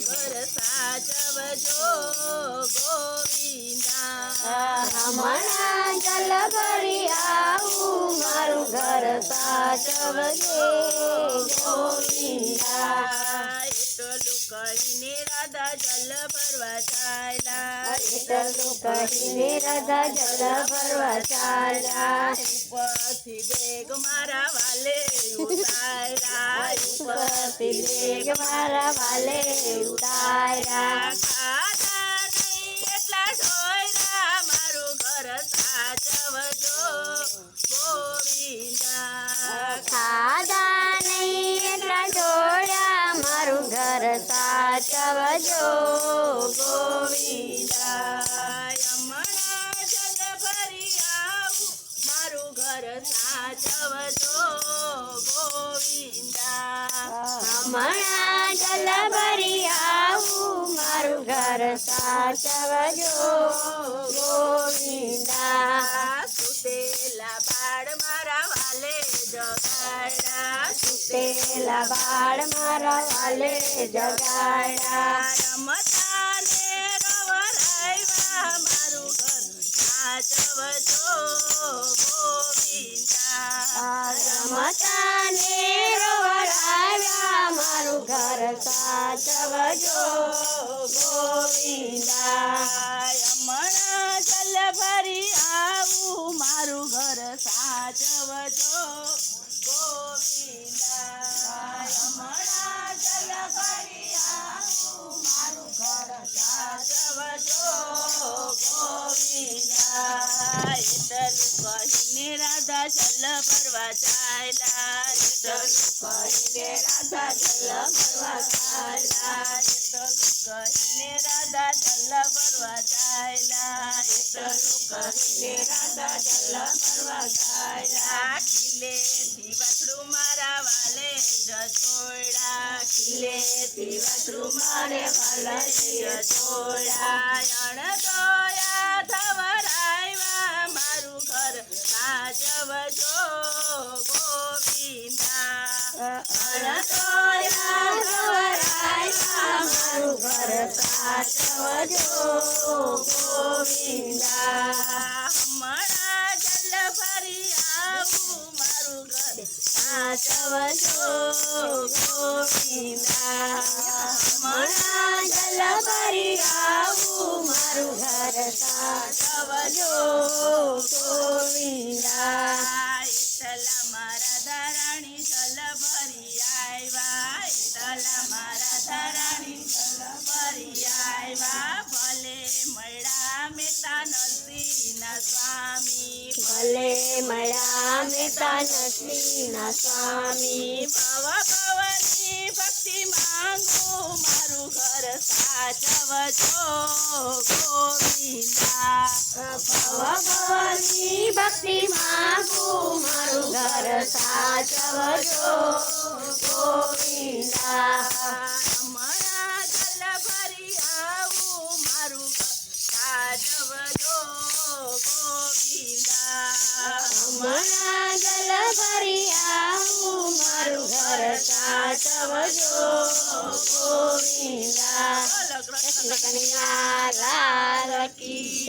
ઘર સાચવજો ગોવિંદા હમણાં જલ આવું મારું ઘર સાચવજે ગોવિંદા એટલું કહીને રાધા જલ ભરવા ચાલ્યા એટલું કહીને રાધા જલ ભરવા ચાલ્યા. ઉપરથી બેગ મારા વાલે ઉતાર્યા. ઉપરથી બેગ મારા વાલે ઉતાર્યા. ખાધા નહીં એટલા ઢોયરા મારું ઘર સાચવજો ગોવિંદા. ખાધા નહીં એટલા મારું ઘર સાચવજો ગોવિંદા. ઘર સાચવજો ગોવિંદા હમણાં જલ ભરી આવું મારું ઘર સાચવજો ગોવિંદા. સુતેલા બાળ મારા વાલે જગાડા સુતેલા બાળ મારા વાલે જગાડા રમતા ને રવરાવ્યા મારું ઘર સાચવજો રોવડાવ્યા મારું ઘર સાચવજો ગોવિંદા. હમણાં ચલ ફરી આવું મારું ઘર સાચવજો રાધા જલ ભરવા ચાલ્યા એટલું કહીને રાધા જલ ભરવા ચાલ્યા એટલું કહીને રાધા જલ ભરવા ચાલ્યા એટલું કહીને રાધા જલ ભરવા ચાલ્યા કિલ્લેથી વાછડું મારા વાલે જછોડા કિલ્લેથી વાછડું મારે વાલે જછોડા અણદોયા ધવરાવ્યા મારું ઘર સાચવજો ગોવિંદા અણદોયા ધવરાવ્યા મારું ઘર સાચવજો ગોવિંદા હમણાં જલ ભરી આવું મારું ઘર સાચવજો ગોવિંદા હમણાં જલ ભરી આવું મારું ઘર સાચવજો ગોવિંદા એટલા મારા દારાણી જલ ભરી આવ્યા એટલા મારા દારાણી જલ ભરી આવ્યા ભલે મળ્યા મેતા નરસિંહના સ્વામી. ભલે મળ્યા મેતા નરસિંહના સ્વામી. ભવ ભવની ભક્તિ માંગો મારું ઘર સાચવજો ગોવિંદા. ભગવાનની ભક્તિ માંગો મારું ઘર સાચવજો ગોવિંદા. હમણાં જલ ભરી આવું મારું ઘર સાચવજો ગોવિંદા કૃષ્ણ કૃષ્ણ લાલ કી